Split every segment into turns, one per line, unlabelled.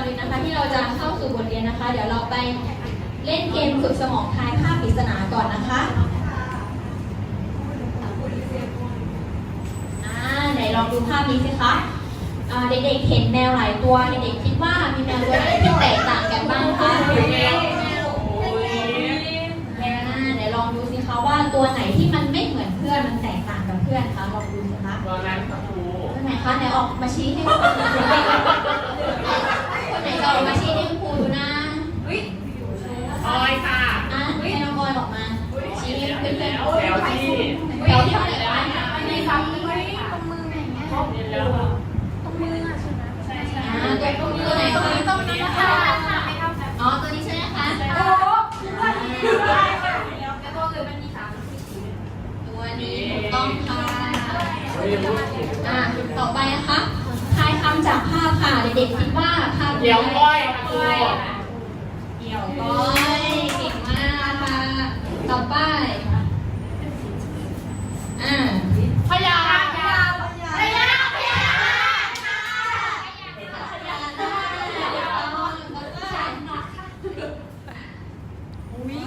อนอื่นนะคะที่เราจะเข้าสู่บทเรียนนะคะ เดี๋ยวเราไปเล่นเกมฝึกสมองทายภาพปริศนาก่อนนะคะอ่าไหนลองดูภาพนี้สิคะอ่าเด็กๆเห็นแมวหลายตัวเด็กๆคิดว่ามีแมวตัวไหนที่แตกต่างกันบ้างคะแมวอ่าไหนลองดูสิคะว่าตัวไหนที่มันไม่เหมือนเพื่อนมันแตกต่างกับเพื่อนคะลองดูสิคะ
ตัวนั้นครับครู
คนไหนคะไหนออกมาชี้ให้ดู คนไหนจะออกมาชี้ให้ครูดูนะ
ออยค่ะ
อะให้น้องบอยออกมาชี้ให้เพื่อนๆ
แถวที่
แถวที่เท่าไหร่คะ
ในฟังเลยตรงมืออย่างเงี้ย
เรียนแล้ว
ตรงมืออะใช่ไหมใช่ใช่
อ่าตัวตัวไหนคะ
ตรงนี้นะคะไม่เท่ากัน
อ๋อตัวนี้ใช่ไหมคะ
โอ้โหว่าที่นี่ได้ค่ะแล้วก็เลยมันมีสามที่สี่
ตัวนี้ถูกต้องค่ะ
เรียนรู้
อะต่อไปนะคะทายคำจากภาพค่ะเด็กๆคิดว่า ภาพ
เดี๋ยวก้อยค่ะครู
เกี่ยวก้อยเก่งมากค่ะ ต่อไปอ่า
พยา
พยาพยาพยา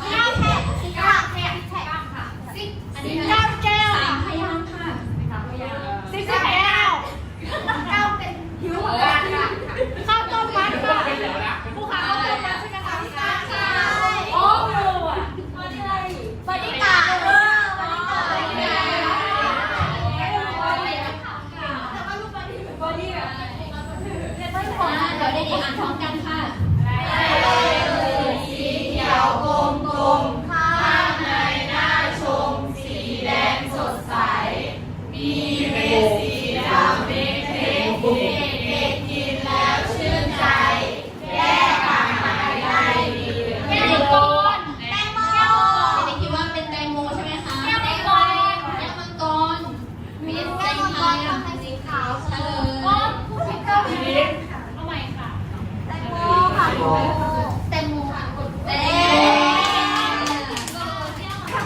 เก้าแฉกเก้าแฉกแฉกค่ะสิบ
อัน
สิ
นี้
บเก้าแก้ว
สามพยางค์ค่ะ
สิบแก้วเก้าเป็นหิวเหมือนกันค่ะข้าวต้มมัดค่ะ
เดี๋ยวละ
ผู้ค้าข้าวต้มมัดใช่ไหมคะใช่โอ้โหอะบอดี้บอดี้กาเออบอดี้กาบอดี้กาแต่ว่าลูกบอดี้แบบบอดี้แบบเรียนไม่พ อ
อ่าเดี๋ยวเด็กๆอ่านพร้อมกัน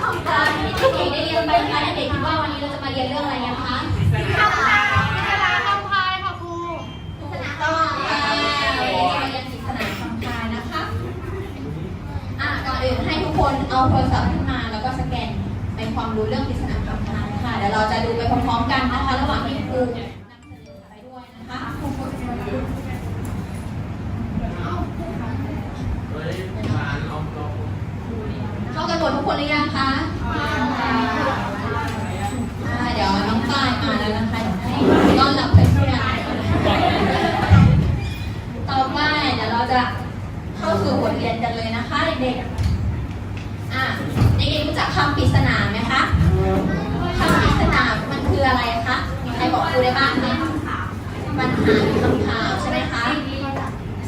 ที่
เด็ก
ๆได้เรียนไปนะคะเด็กๆคิดว่าวันนี้เราจะมาเรียนเรื่องอะไรกันคะ
ทำพายพิจารณาทำพายค่ะครูพิจารณา
ต้อง
ทำพา
อ่ายวันนี้จะมาเรียนปริศนาคำทายนะคะอะก่อนอื่นให้ทุกคนเอาโทรศัพท์ขึ้นมาแล้วก็สแกนเป็นความรู้เรื่องปริศนาคำทายค่ะเดี๋ยวเราจะดูไปพร้อมๆกันนะคะระหว่างที่ครูนำเสนอไปด้วยนะคะ
เฮ้ยมาเอาเอา
เข้ากันหมดทุกคนหรือยังคะอ่าเดี๋ยวน้องฝ้ายมาแล้วนะคะเดี๋ยวให้ต้อนรับเพื่อนๆต่อไปเดี๋ยวเราจะเข้าสู่บทเรียนกันเลยนะคะเด็กๆอะเด็กๆรู้จักคำปริศนาไหมคะคำปริศนามันคืออะไรคะมีใครบอกครูได้บ้างไหมปัญหาหรือคำถามใช่ไหมคะ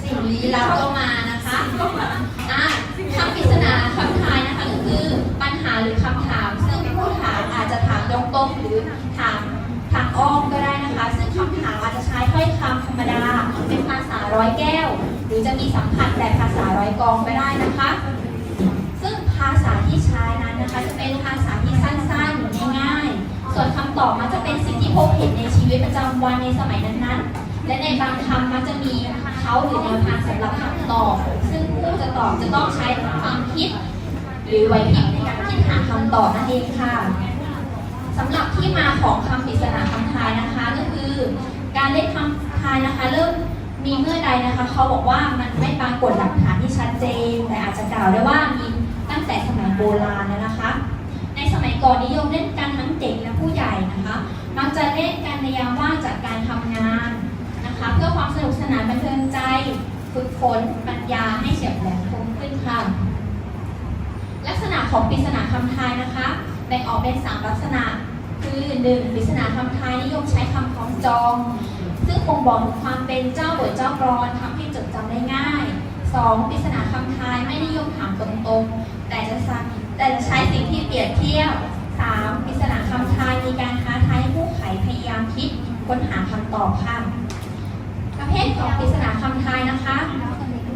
สิ่ง ลี้ลับก็มานะคะอะคำปริศนาคำทายนะคะก็คือปัญหาหรือคำถาม ซึ่งผู้ถามอาจจะถามตรงๆหรือถามทางอ้อมก็ได้นะคะ ซึ่งคำถามอาจจะใช้ถ้อยคำธรรมดา เป็นภาษาร้อยแก้ว หรือจะมีสัมผัสแบบภาษาร้อยกองก็ได้นะคะ ซึ่งภาษาที่ใช้นั้นนะคะ จะเป็นภาษาที่สั้นๆง่ายๆส่วนคำตอบมันจะเป็นสิ่งที่พบเห็นในชีวิตประจำวันในสมัยนั้นๆ และในบางคำมันจะมีเขาหรือแนวทางสำหรับคำตอบ ซึ่งผู้จะตอบจะต้องใช้ความคิด หรือไหวพริบในการคิดหาคำตอบนั่นเองค่ะสำหรับที่มาของคำปริศนาคำทายนะคะ ก็คือ การเล่นคำทายนะคะ เริ่มมีเมื่อใดนะคะ เขาบอกว่ามันไม่ปรากฏหลักฐานที่ชัดเจน แต่อาจจะกล่าวได้ว่ามีตั้งแต่สมัยโบราณแล้วนะคะ ในสมัยก่อนนิยมเล่นกันทั้งเด็กและผู้ใหญ่นะคะ มักจะเล่นกันในยามว่างจากการทำงาน นะคะ เพื่อความสนุกสนานบันเทิงใจ ฝึกฝนปัญญาให้เฉียบแหลมคมขึ้นค่ะ ลักษณะของปริศนาคำทายนะคะ แบ่งออกเป็น 3 ลักษณะ คือ 1. ปริศนาคำทายนิยมใช้คำคล้องจอง ซึ่งคงบอกถึงความเป็นเจ้าบทเจ้ากรอนทำให้จดจำได้ง่าย 2. ปริศนาคำทายไม่นิยมถามตรงๆ แต่จะใช้แต่จะใช้สิ่งที่เปรียบเทียบ 3. ปริศนาคำทายมีการท้าทายให้ผู้ไขพยายามคิดค้นหาคำตอบค่ะ เภทของปริศนาคำทายนะคะ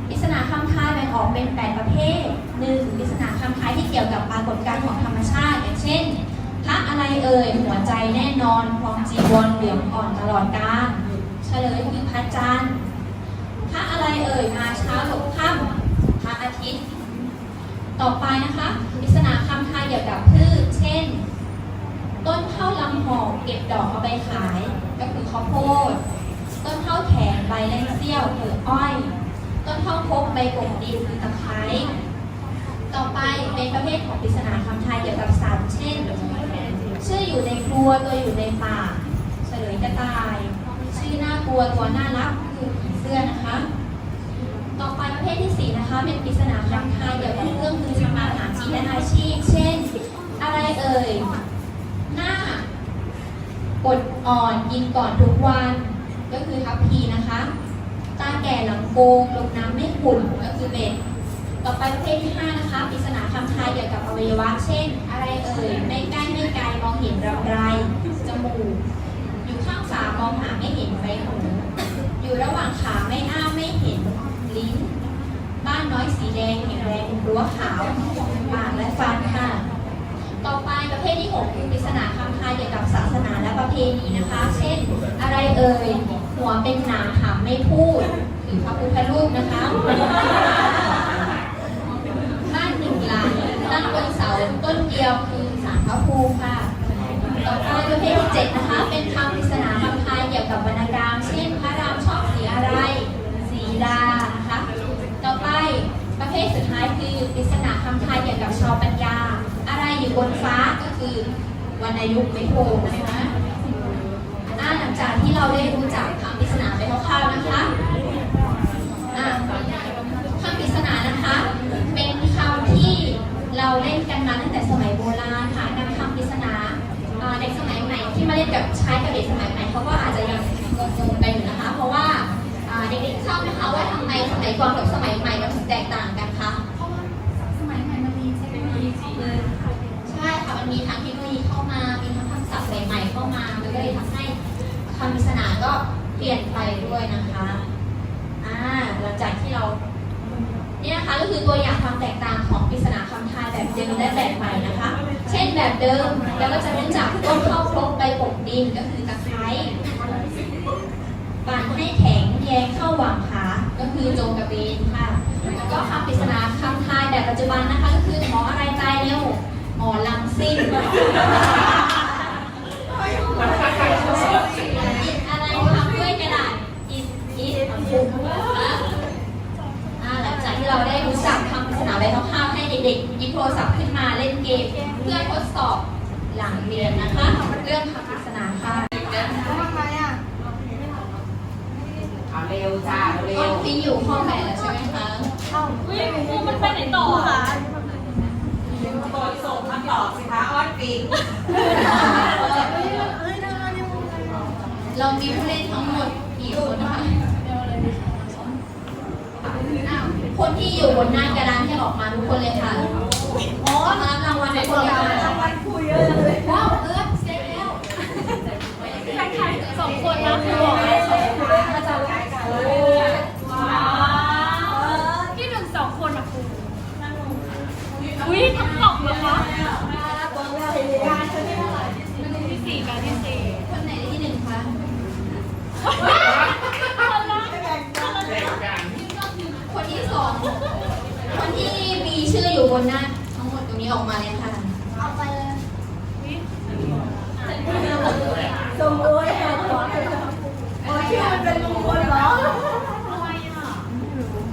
ปริศนาคำทายแบ่งออกเป็น 8 ประเภท 1. ปริศนาคำทายที่เกี่ยวกับปรากฏการณ์ของธรรมชาติ อย่างเช่นพระอะไรเอ่ยหัวใจแน่นอนคลองจีวรเหลืองอ่อนตลอดกาลเฉลยคือพระจันทร์พระอะไรเอ่ยมาเช้าหลบค่ำพระอาทิตย์ ต่อไปนะคะปริศนาคำไทยเกี่ยวกับพืชเช่น ต้นข้าวลำหอกเก็บดอกเอาไปขาย ก็คือข้าวโพด ต้นข้าวแขงใบเล่งเซี่ยวคืออ้อย ต้นข้าวพกใบกบดินคือตะไคร้ต่อไปเป็นประเภทของปริศนาคำไทยเกี่ยวกับสัตว์เช่น ชื่ออยู่ในครัวตัวอยู่ในป่าเฉลยกระต่าย ชื่อน่ากลัวตัวน่ารักคือผีเสื้อนะคะ ต่อไปประเภทที่สี่นะคะ เป็นปริศนาคำไทยเกี่ยวกับเรื่องมือทำมาหากินและอาชีพ เช่น อะไรเอ่ยหน้ากดอ่อนกินก่อนทุกวัน คือทัพพีนะคะ ตาแก่หลังโกงลงน้ำไม่ขุ่นก็คือเบ็ดต่อไปประเภทที่ 5 นะคะปริศนาคำไทยเกี่ยวกับอวัยวะ เช่น อะไรเอ่ย ไม่ใกล้ไม่ไกลมองเห็นรำไร จมูก อยู่ข้างฝามองหาไม่เห็นใบหู อยู่ระหว่างขาไม่อ้าไม่เห็น ลิ้น บ้านน้อยสีแดงแข็งแรงรั้วขาว ปากและฟันค่ะ ต่อไปประเภทที่ 6 คือปริศนาคำไทยเกี่ยวกับศาสนาและประเพณีนะคะ เช่น อะไรเอ่ย หัวเป็นหนามหามไม่พูดคือพระพุทธรูปนะคะ บ้านหนึ่งหลังตั้งบนเสาต้นเดียวคือสารพระภูมิค่ะ ต่อไปประเภทที่เจ็ดนะคะ เป็นคำปริศนาคำไทยเกี่ยวกับวรรณกรรม เช่น พระรามชอบสีอะไร สีดานะคะ ต่อไปประเภทสุดท้ายคือปริศนาคำไทยเกี่ยวกับชาวปัญญา อะไรอยู่บนฟ้าก็คือวรรณยุกต์ไม่โทนะคะ จากที่เราได้รู้จักคำปริศนาไปคร่าวๆนะคะอ่าคำปริศนานะคะ เป็นคำที่เราเล่นกันมาตั้งแต่สมัยโบราณค่ะนำคำปริศนาอ่าเด็กสมัยใหม่ที่มาเล่นกับใช้กับเด็กสมัยใหม่เขาก็อาจจะยังงงๆไปอยู่นะคะ เพราะว่าอ่าเด็กๆทราบไหมคะว่าทำไมสมัยก่อนกับสมัยใหม่มันถึงแตกต่างกันคะ
สมัยใหม่มันมีเทคโนโลยี
ใช่ค่ะมันมีทั้งเทคโนโลยีเข้ามา มีทั้งคำศัพท์ใหม่ๆเข้ามา มันก็เลยทำให้ คำปริศนาก็เปลี่ยนไปด้วยนะคะอ่าหลังจากที่เรานี่นะคะก็คือตัวอย่างความแตกต่างของปริศนาคำไทยแบบเดิมและแบบใหม่นะคะ เช่นแบบเดิมเราก็จะเริ่มจากต้นข้าวครกใบปกดินก็คือตะไคร้ปั่นให้แข็งแยงเข้าหว่างขาก็คือโจงกระเบนค่ะ แล้วก็คำปริศนาคำไทยแบบปัจจุบันนะคะ ก็คือหมออะไรตายเร็วหมอลำซิ่งอิดอะไรทำด้วยกระดาษอิดอิดฟุกอ่าหลังจาก ที่เราได้รู้จักคำปริศนาใบคร่าวๆให้เด็กๆหยิบโทรศัพท์ขึ้นมาเล่นเกม เพื่อทดสอบหลังเรียนนะคะ เรื่องคำปริศนาค่ะ
ทำไมอะ
เอาเร็วจ้าเร็
ต้
วน
ฟิงอยู่ห้องไหนแล้วใช่ไหมคะ
อุ้ยครูมันไปไหนต่อคะ
กดส่งคำตอบสิคะออดปิง
เรามีผู้เล่นทั้งหมดกี่คนนะคะอ้าว คนที่อยู่บนหน้ากระดานให้ออกมาทุกคนเลยค่ะอ๋อมารับรางวัลทุกคนเลยค่ะ
รางวัลครูเยอะเลย
ว้าวเอิร์ธเสร็จแล้ว
สองคนนะครูบอกเลยสองคนมาจากรายการว้าวที่หนึ่งสองคนอะครูอุ้ยทั้งกล่องเหรอคะที่สี่กับที่สี่
คนไหนได้ที่หนึ่งคะ
คนละ
แบ่งกัน
คนที่สองคนที่มี ชื่ออยู่บนหน้าทั้งหมดตรงนี้ออกมาเลยค่ะ
เอาไปเลย
สมมติค่ะขอโอ้ชื่อมันเป็นมงคลเหรอ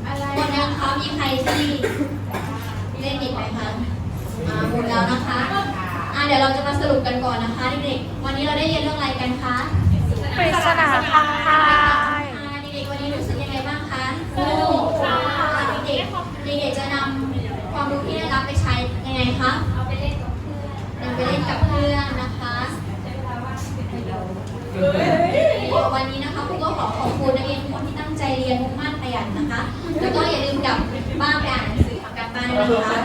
อะไรอะ
หมดยังคะมีใครที่เล่นอีกไหมคะอ่าหมดแล้วนะคะอ่าเดี๋ยวเราจะมาสรุปกันก่อนนะคะเด็กๆวันนี้เราได้เรียนเรื่องอะไรกันคะ
ปริศนาคำไทย
เคะเอาไปเล่นกับเพื่อนเอาไปเล่นกับเพื่อนนะคะวันนี้นะคะครูก็ขอขอบคุณนักเรียนทุกคนที่ตั้งใจเรียนมุ่งมั่นขยันนะคะ แล้วก็อย่าลืมกลับบ้านไปอ่านหนังสือทำการบ้านนะคะ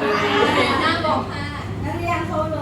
หน้าบอกค่ะ
นักเรียนโทรโน